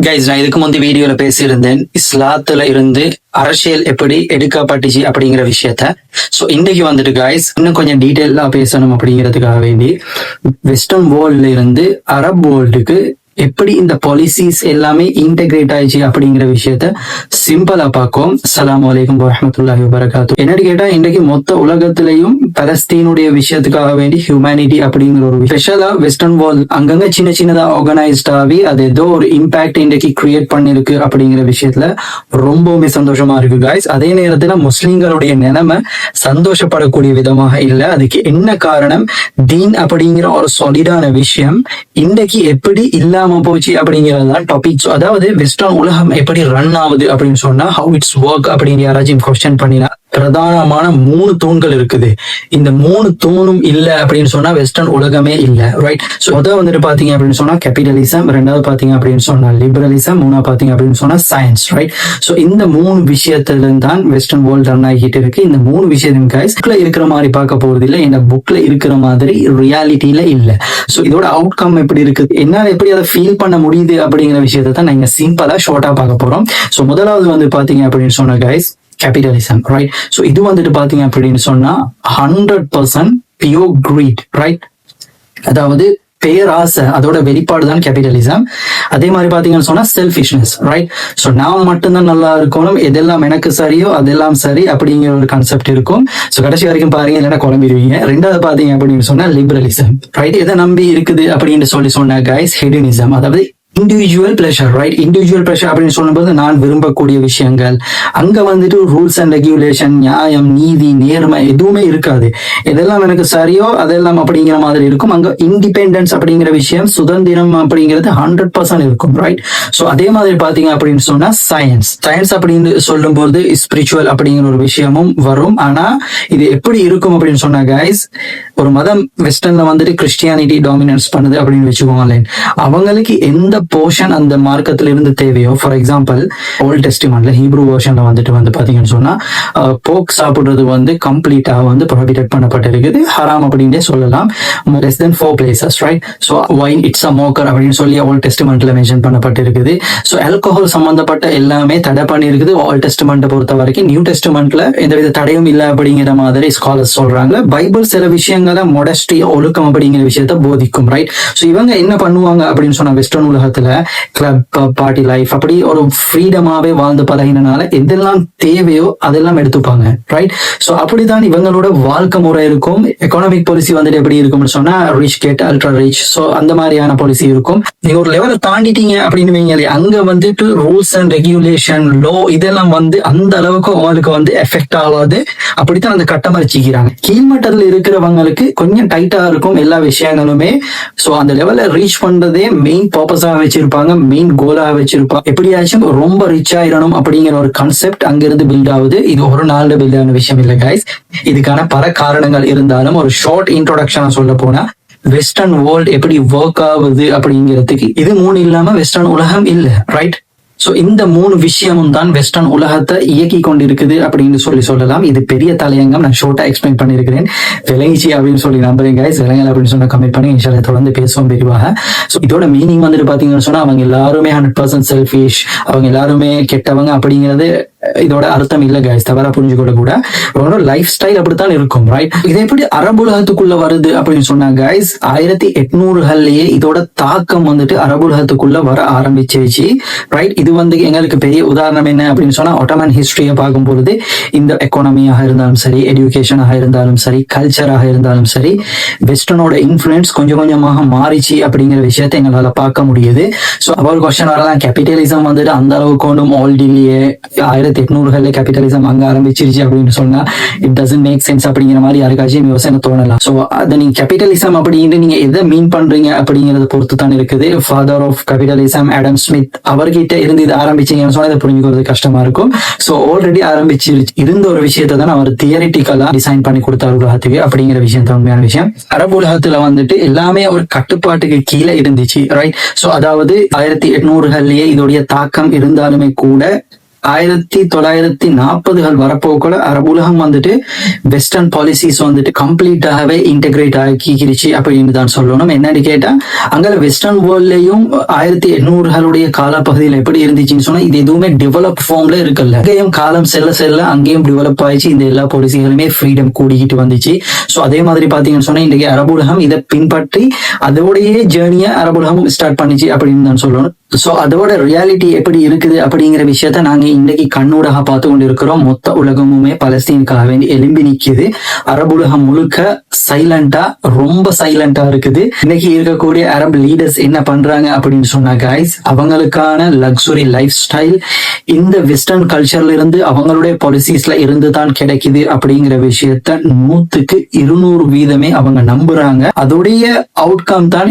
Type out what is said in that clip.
Guys நான் இதுக்கு முந்தைய வீடியோல பேசியிருந்தேன் இஸ்லாத்துல இருந்து அரசியல் எப்படி எடுக்கப்பட்டுச்சு அப்படிங்கிற விஷயத்த. சோ இன்னைக்கு வந்துட்டு கைஸ் இன்னும் கொஞ்சம் டீட்டெயிலா பேசணும் அப்படிங்கிறதுக்காக வேண்டி வெஸ்டர்ன் வேர்ல்ட்ல இருந்து அரப் வேர்ல்டுக்கு எப்படி இந்த பாலிசிஸ் எல்லாமே இன்டெகிரேட் ஆயிடுச்சு அப்படிங்கிற விஷயத்த சிம்பிளா பார்க்கும். சலாம் அலைக்கும் வரமத்துல்லாஹி வரகாத்து என்னன்னு கேட்டா இன்றைக்கு மொத்த உலகத்திலையும் பலஸ்தீனுடைய விஷயத்துக்காக வேண்டி ஹியூமனிட்டி அப்படிங்கிற ஒரு ஸ்பெஷலா வெஸ்டர்ன் வேர்ல்ட் அங்கங்க சின்ன சின்னதா ஆர்கனைஸ்ட் ஆகி அது ஏதோ ஒரு இம்பாக்ட் இன்றைக்கு கிரியேட் பண்ணிருக்கு அப்படிங்கிற விஷயத்துல ரொம்பவுமே சந்தோஷமா இருக்கு காய்ஸ் அதே நேரத்துல முஸ்லீம்களுடைய நிலைமை சந்தோஷப்படக்கூடிய விதமாக இல்ல. அதுக்கு என்ன காரணம்? தீன் அப்படிங்கிற ஒரு சாலிடான விஷயம் இன்றைக்கு எப்படி இல்லாம போச்சு அப்படிங்கிறது தான் டாபிக் அதாவது வெஸ்டர்ன் உலகம் எப்படி ரன் ஆகுது அப்படின்னு சொன்னா ஹவு இட்ஸ் ஒர்க் அப்படின்னு யாராச்சும் கொஸ்டின் பண்ணினா பிரதானமான மூணு தூண்கள் இருக்குது. இந்த மூணு தூணும் இல்ல அப்படின்னு சொன்னா வெஸ்டர்ன் உலகமே இல்ல ரைட் ஸோ அதை வந்துட்டு பாத்தீங்க அப்படின்னு சொன்னா கேபிட்டலிசம் ரெண்டாவது பாத்தீங்க அப்படின்னு சொன்னா லிபரலிசம் மூணாவது பாத்தீங்க அப்படின்னு சொன்னா சயின்ஸ் ரைட் ஸோ இந்த மூணு விஷயத்துல இருந்து தான் வெஸ்டர்ன் வேர்ல்ட் ரன் ஆகிட்டு இருக்கு. இந்த மூணு விஷயத்தையும் கைஸ் புக்ல இருக்கிற மாதிரி பார்க்க போறது இல்ல. இந்த புக்ல இருக்கிற மாதிரி ரியாலிட்டியில இல்ல. ஸோ இதோட அவுட்கம் எப்படி இருக்குது என்னால எப்படி அதை ஃபீல் பண்ண முடியுது அப்படிங்கிற விஷயத்தை தான் நாங்க சிம்பிளா ஷார்ட்டா பார்க்க போறோம். ஸோ முதலாவது வந்து பாத்தீங்க அப்படின்னு சொன்னா கைஸ் கேபிட்டலிசம் ரைட் ஸோ இது வந்துட்டு பாத்தீங்க அப்படின்னு சொன்னா hundred percent pure greed right அதாவது பேராசை அதோட வெளிப்பாடு தான் கேபிட்டலிசம் அதே மாதிரி பாத்தீங்கன்னு சொன்னா செல்ஃபிஷ்னஸ் ரைட் ஸோ நான் மட்டும்தான் நல்லா இருக்கணும் எதெல்லாம் எனக்கு சரியோ அதெல்லாம் சரி அப்படிங்கிற ஒரு கான்செப்ட் இருக்கும். ஸோ கடைசி வரைக்கும் பாருங்க இல்லைன்னா குழம்பிடுவீங்க. ரெண்டாவது பாத்தீங்க அப்படின்னு சொன்னா லிபரலிசம் ரைட் எதை நம்பி இருக்குது அப்படின்னு சொல்லி சொன்ன கைஸ் ஹெடினிசம் அதாவது individual pleasure right individual pleasure அப்படின்னு சொல்லும்போது நான் விரும்பக்கூடிய விஷயங்கள். அங்க வந்துட்டு ரூல்ஸ் அண்ட் ரெகுலேஷன் நியாயம் நீதி நேர்மை எதுவுமே இருக்காது. எதெல்லாம் எனக்கு சரியோ அதெல்லாம் அப்படிங்கிற மாதிரி இருக்கும். அங்க இண்டிபெண்டன்ஸ் அப்படிங்கிற விஷயம் சுதந்திரம் அப்படிங்கிறது ஹண்ட்ரட் பர்சன்ட் இருக்கும் ரைட் ஸோ அதே மாதிரி பாத்தீங்க அப்படின்னு சொன்னா சயின்ஸ் சயின்ஸ் அப்படின்னு சொல்லும்போது ஸ்பிரிச்சுவல் அப்படிங்கிற ஒரு விஷயமும் வரும். ஆனா இது எப்படி இருக்கும் அப்படின்னு சொன்னா கைஸ் ஒரு மதம் வெஸ்டர்ன்ல வந்துட்டு கிறிஸ்டியானிட்டி டாமினன்ஸ் பண்ணுது அப்படின்னு வச்சுக்கோங்களேன். அவங்களுக்கு எந்த போர்ஷன் அந்த மார்க்கத்துல இருந்து தேவையோ ஃபார் எக்ஸாம்பிள் ஓல்ட் டெஸ்டிமெண்ட்ல ஹீப்ரூ வேர்ஷன்ல வந்துட்டு வந்து பாத்தீங்கன்னு சொன்னா போக் சாப்பிடுறது வந்து கம்ப்ளீட்டா வந்து ப்ரொஹிபிட் பண்ணப்பட்டிருக்குது. ஹராம் அப்படின்னே சொல்லலாம். Less then four places right so wine it's a mocker அப்படின்னு சொல்லி ஓல்ட் டெஸ்டிமெண்ட்ல மென்ஷன் பண்ணப்பட்டிருக்குது. ஸோ ஆல்கஹால் சம்பந்தப்பட்ட எல்லாமே தடை பண்ணியிருக்குது. ஓல்ட் டெஸ்டிமெண்ட்டை பொறுத்த வரைக்கும் நியூ டெஸ்டிமெண்ட்ல எந்தவித தடையும் இல்லை அப்படிங்கிற மாதிரி ஸ்காலர்ஸ் சொல்றாங்க. பைபிள் சில விஷயங்களை மொடஸ்டி ஒழுக்கம் அப்படிங்கிற விஷயத்த போதிக்கும் ரைட் ஸோ இவங்க என்ன பண்ணுவாங்க அப்படின்னு சொன்னா வெஸ்டர்ன் உலகத்துல காலத்துல கிளப் பார்ட்டி லைஃப் அப்படி ஒரு ஃப்ரீடமாவே வாழ்ந்து பழகினால எதெல்லாம் தேவையோ அதெல்லாம் எடுத்துப்பாங்க ரைட் ஸோ அப்படிதான் இவங்களோட வாழ்க்கை முறை இருக்கும். எக்கனாமிக் பாலிசி வந்துட்டு எப்படி இருக்கும்னு சொன்னா rich get ultra rich so அந்த மாதிரியான பாலிசி இருக்கும். நீங்க ஒரு லெவலை தாண்டிட்டீங்க அப்படின்னு வைங்களே அங்க வந்துட்டு ரூல்ஸ் அண்ட் ரெகுலேஷன் லோ இதெல்லாம் வந்து அந்த அளவுக்கு அவங்களுக்கு வந்து எஃபெக்ட் ஆகாது. அப்படித்தான் அந்த கட்டமரிச்சிக்கிறாங்க கீழ்மட்டத்தில் இருக்கிறவங்களுக்கு கொஞ்சம் டைட்டா இருக்கும் எல்லா விஷயங்களுமே. ஸோ அந்த லெவலை ரீச் பண்றதே மெயின் பர்பஸாக வச்சிருப்பாங்க மெயின் கோலா வச்சிருப்பாங்க எப்படியாச்சும் ரொம்ப ரிச் ஆயிடணும் அப்படிங்கிற ஒரு கான்செப்ட் அங்கிருந்து பில்ட் ஆகுது. இது ஒரு நாள்ல பில்ட் ஆன விஷயம் இல்லை கைஸ் இதுக்கான பல காரணங்கள் இருந்தாலும் ஒரு ஷார்ட் இன்ட்ரோடக்ஷனா சொல்ல போனா வெஸ்டர்ன் வேர்ல்ட் எப்படி ஒர்க் ஆகுது அப்படிங்கிறதுக்கு இது மூணு இல்லாம வெஸ்டர்ன் உலகம் இல்ல ரைட் சோ இந்த மூணு விஷயமும் தான் வெஸ்டர்ன் உலகத்தை இயக்கி கொண்டிருக்குது அப்படின்னு சொல்லி சொல்லலாம். இது பெரிய தலையங்கம். நான் ஷோர்ட்டா எக்ஸ்பிளைன் பண்ணியிருக்கிறேன் விளைச்சி அப்படின்னு சொல்லி நம்புறேன் கைஸ் விலங்கல் அப்படின்னு சொன்னா கம்மி பண்ணி இன்ஷால தொடர்ந்து பேசுவோம் விரிவாக. ஸோ இதோட மீனிங் வந்துட்டு பாத்தீங்கன்னு சொன்னா அவங்க எல்லாருமே ஹண்ட்ரட் பர்சன்ட் செல்ஃபிஷ் அவங்க எல்லாருமே கெட்டவங்க அப்படிங்கிறது இதோட அர்த்தம் இல்ல கைஸ் தவறா புரிஞ்சுக்கூட கூட. உங்களோட லைஃப் ஸ்டைல் அப்படித்தான் இருக்கும் ரைட் இதை எப்படி அரபுலகத்துக்குள்ள வருது அப்படின்னு சொன்னாங்க கைஸ் ஆயிரத்தி எட்நூறுகள்லயே இதோட தாக்கம் வந்துட்டு அரபுலகத்துக்குள்ள வர ஆரம்பிச்சிருச்சு ரைட் இது வந்து எங்களுக்கு பெரிய உதாரணம் என்ன அப்படின்னு சொன்னா ஒட்டமன் ஹிஸ்டரியை பார்க்கும் பொழுது இந்த எக்கானமியாக இருந்தாலும் சரி எஜுகேஷனாக இருந்தாலும் சரி கல்ச்சராக இருந்தாலும் சரி வெஸ்டர்னோட இன்ஃபுளுன்ஸ் கொஞ்சம் கொஞ்சமாக மாறிச்சு அப்படிங்கிற விஷயத்தை எங்களால பார்க்க முடியுது. ஸோ அவர் கொஸ்டின் வரலாம் கேபிட்டலிசம் வந்துட்டு அந்த அளவுக்கு ஒன்றும் ஆல்ரெடிலேயே ஆயிரத்தி எட்நூறுகள்ல கேபிட்டலிசம் அங்க ஆரம்பிச்சிருச்சு அப்படின்னு சொன்னா இட் டசன்ட் மேக் சென்ஸ் அப்படிங்கிற மாதிரி யாருக்காச்சும் யோசனை தோணலாம். ஸோ அதை நீங்க கேபிட்டலிசம் அப்படின்னு நீங்க எதை மீன் பண்றீங்க அப்படிங்கறத பொறுத்து தான் இருக்குது. Father of capitalism Adam Smith அவர்கிட்ட இருந்து இது ஆரம்பிச்சீங்கன்னு சொன்னா இதை புரிஞ்சுக்கிறது கஷ்டமா இருக்கும். ஸோ ஆல்ரெடி ஆரம்பிச்சு இருந்த ஒரு விஷயத்தை தான் அவர் தியரிட்டிக்கலா டிசைன் பண்ணி கொடுத்தார் உலகத்துக்கு அப்படிங்கிற விஷயம் தான் உண்மையான விஷயம். அரபு உலகத்துல வந்துட்டு எல்லாமே ஒரு கட்டுப்பாட்டுக்கு கீழே இருந்துச்சு ரைட் சோ அதாவது ஆயிரத்தி எட்நூறுகள்லயே இதோடைய தாக்கம் இருந்தாலுமே கூட ஆயிரத்தி தொள்ளாயிரத்தி நாற்பதுகள் வரப்போக்குள்ள உலகம் வந்துட்டு வெஸ்டர்ன் பாலிசிஸ் வந்துட்டு கம்ப்ளீட்டாகவே இன்டெகிரேட் ஆக்கிக்கிருச்சு அப்படின்னு தான் சொல்லணும். என்னன்னு கேட்டா அங்க வெஸ்டர்ன் வேர்ல்ட்லயும் ஆயிரத்தி எண்ணூறுகளுடைய காலப்பகுதியில் எப்படி இருந்துச்சுன்னு சொன்னா இது எதுவுமே டெவலப் ஃபார்ம்ல இருக்குல்ல அங்கேயும் காலம் செல்ல செல்ல அங்கேயும் டெவலப் ஆயிடுச்சு இந்த எல்லா பாலிசிகளுமே ஃப்ரீடம் கூடிக்கிட்டு வந்துச்சு. ஸோ அதே மாதிரி பாத்தீங்கன்னு சொன்னா இன்றைக்கு அரபு உலகம் இதை பின்பற்றி அதோடைய ஜேர்னியை அரபு உலகம் ஸ்டார்ட் பண்ணிச்சு அப்படின்னு தான் சொல்லணும். ஸோ அதோட ரியாலிட்டி எப்படி இருக்குது அப்படிங்கிற விஷயத்த நாங்க இன்னைக்கு கண்ணூடாக பார்த்து கொண்டிருக்கிறோம் மொத்த உலகமுமே பலஸ்தீனுக்காக வேண்டி எலும்பி நிக்குது அரபு உலகம் முழுக்க சைலண்டா ரொம்ப சைலண்டா இருக்குது. இன்னைக்கு இருக்கக்கூடிய அரபு லீடர்ஸ் என்ன பண்றாங்க அப்படின்னு சொன்னா guys அவங்களுக்கான லக்ஸுரி லைஃப் ஸ்டைல் இந்த வெஸ்டர்ன் கல்ச்சர்ல இருந்து அவங்களுடைய பாலிசிஸ்ல இருந்து தான் கிடைக்குது அப்படிங்கிற விஷயத்த நூத்துக்கு இருநூறு வீதமே அவங்க நம்புறாங்க. அதோடைய அவுட்கம் தான்